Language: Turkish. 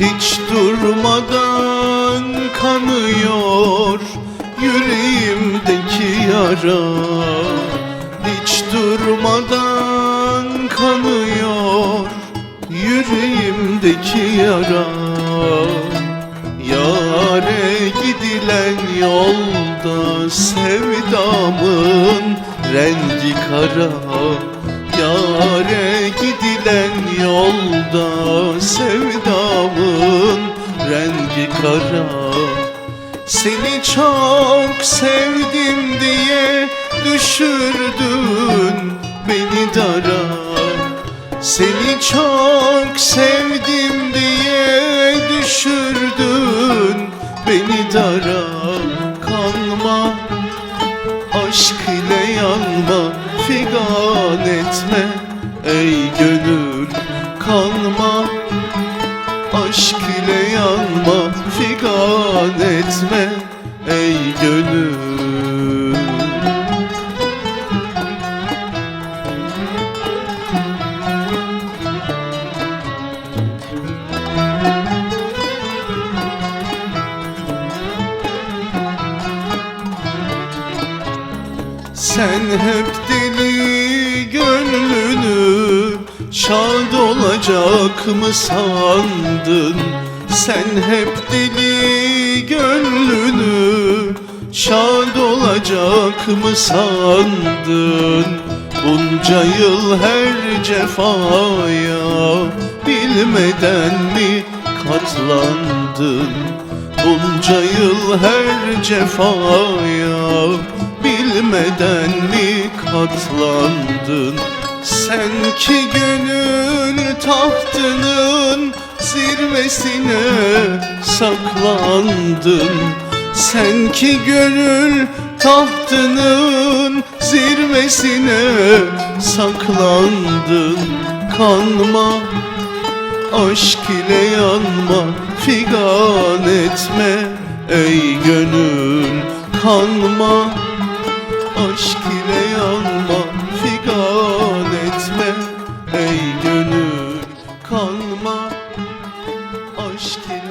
Hiç durmadan kanıyor yüreğimdeki yara. Hiç durmadan kanıyor yüreğimdeki yara. Yare gidilen yolda sevdamın rengi kara. Yare gidilen yolda sevdamın rengi kara Seni çok sevdim diye düşürdün beni dara. Seni çok sevdim diye düşürdün beni dara. Kanma aşk ile yanma figan etme ey gönül. Kanma aşk ile yanma figan etme ey gönül. Sen hep deli gönlünü Şad olacak mı sandın Sen hep deli gönlünü Şad olacak mı sandın? Bunca yıl her cefaya Bilmeden mi katlandın? Bunca yıl her cefaya Bilmeden mi katlandın? Sen ki gönül tahtının zirvesine saklandın Sen ki gönül tahtının zirvesine saklandın. Kanma Aşk ile yanma figan etme ey gönül kanma. Aşk aşk